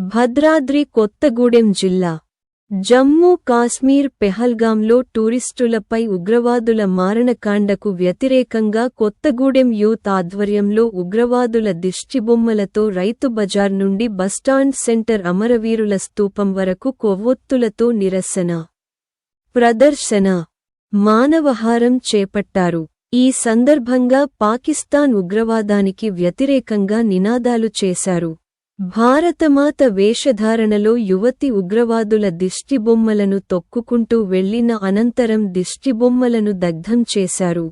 భద్రాద్రి కొత్తగూడెం జిల్లా. జమ్మూ కాశ్మీర్ పెహల్గాంలో టూరిస్టులపై ఉగ్రవాదుల మారణకాండకు వ్యతిరేకంగా కొత్తగూడెం యూత్ ఆధ్వర్యంలో ఉగ్రవాదుల దిష్టిబొమ్మలతో రైతు బజార్ నుండి బస్టాండ్ సెంటర్ అమరవీరుల స్తూపం వరకు కొవ్వొత్తులతో నిరసన. ప్రదర్శన. మానవహారం చేపట్టారు. ఈ సందర్భంగా పాకిస్తాన్ ఉగ్రవాదానికి వ్యతిరేకంగా నినాదాలు చేశారు. భారతమాత వేషధారణలో యువతి ఉగ్రవాదుల దిష్టిబొమ్మలను తొక్కుకుంటూ వెళ్ళిన అనంతరం దిష్టిబొమ్మలను దగ్ధం చేశారు.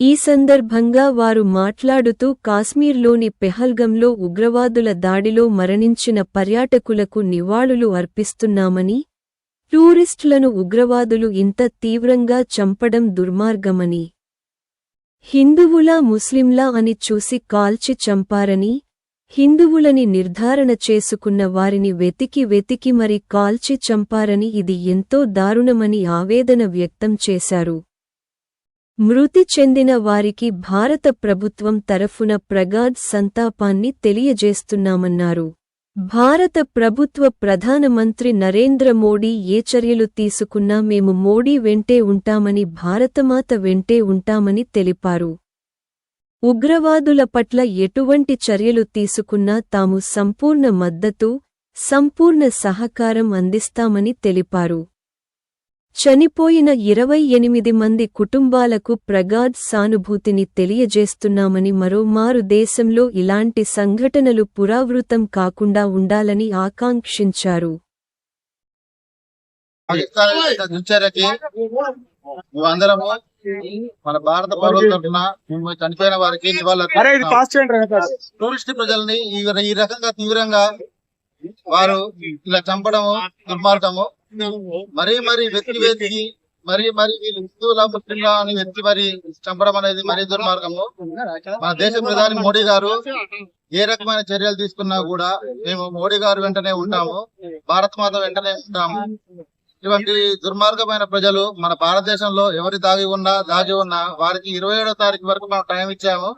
ఈ సందర్భంగా వారు మాట్లాడుతూ కాశ్మీర్లోని పెహల్గంలో ఉగ్రవాదుల దాడిలో మరణించిన పర్యాటకులకు నివాళులు అర్పిస్తున్నామని టూరిస్టులను ఉగ్రవాదులు ఇంత తీవ్రంగా చంపడం దుర్మార్గమని హిందువులా ముస్లింలా అని చూసి కాల్చి చంపారని హిందువులని నిర్ధారణ చేసుకున్న వారిని వెతికి వెతికి మరి కాల్చి చంపారని ఇది ఎంతో దారుణమని ఆవేదన వ్యక్తం చేశారు. మృతి చెందిన వారికి భారత ప్రభుత్వం తరఫున ప్రగాఢ్ సంతాపాన్ని తెలియజేస్తున్నామన్నారు. భారత ప్రభుత్వ ప్రధానమంత్రి నరేంద్ర మోడీ ఏ చర్యలు తీసుకున్నా మేము మోడీ వెంటే ఉంటామని భారతమాత వెంటే ఉంటామని తెలిపారు. ఉగ్రవాదుల పట్ల ఎటువంటి చర్యలు తీసుకున్నా తాము సంపూర్ణ మద్దతు సంపూర్ణ సహకారం అందిస్తామని తెలిపారు. చనిపోయిన ఇరవై ఎనిమిది మంది కుటుంబాలకు ప్రగాఢ్ సానుభూతిని తెలియజేస్తున్నామని మరోమారు దేశంలో ఇలాంటి సంఘటనలు పురావృతం కాకుండా ఉండాలని ఆకాంక్షించారు. మన భారత పౌరుల తరఫున చనిపోయిన వారికి. టూరిస్ట్ ప్రజల్ని ఈ ఈ రకంగా తీవ్రంగా వారు ఇలా చంపడము దుర్మార్గము. మరీ మరి వెతికి వెతికి మరి మరి వీళ్ళు హిందువుల ముస్లింలా అని వెతికి మరి చంపడం అనేది మరీ దుర్మార్గము. మన దేశ ప్రధాని మోడీ గారు ఏ రకమైన చర్యలు తీసుకున్నా కూడా మేము మోడీ గారు వెంటనే ఉంటాము భారత మాత వెంటనే ఉంటాము. ఇటువంటి దుర్మార్గమైన ప్రజలు మన భారతదేశంలో ఎవరి దాగి ఉన్నా దాగి ఉన్నా వారికి ఇరవై ఏడో తారీఖు వరకు మనం టైం ఇచ్చాము.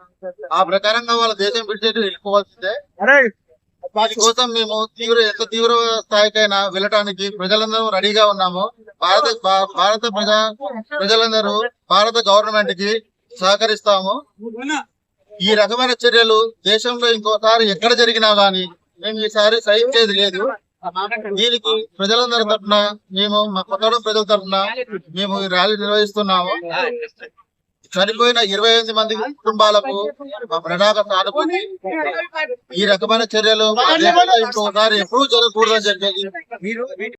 ఆ ప్రకారంగా వాళ్ళ దేశం విడిచేసి వెళ్ళిపోవాల్సిందే. వాటి కోసం మేము తీవ్ర ఎంత తీవ్ర స్థాయికైనా వెళ్ళటానికి ప్రజలందరూ రెడీగా ఉన్నాము. భారత భా- భారత ప్రజా ప్రజలందరూ భారత గవర్నమెంట్కి సహకరిస్తాము. ఈ రకమైన చర్యలు దేశంలో ఇంకోసారి ఎక్కడ జరిగినా గానీ మేము ఈసారి సహించేది లేదు. దీనికి ప్రజలందరి తరఫున మేము మా కొత్తగూడెం ప్రజల తరఫున మేము ఈ ర్యాలీ నిర్వహిస్తున్నాము. చనిపోయిన ఇరవై ఎనిమిది మంది కుటుంబాలకు మా ప్రణాళిక సానుభూతి. ఈ రకమైన చర్యలు ఇంకోసారి ఎప్పుడూ జరగకూడదని చెప్పేసి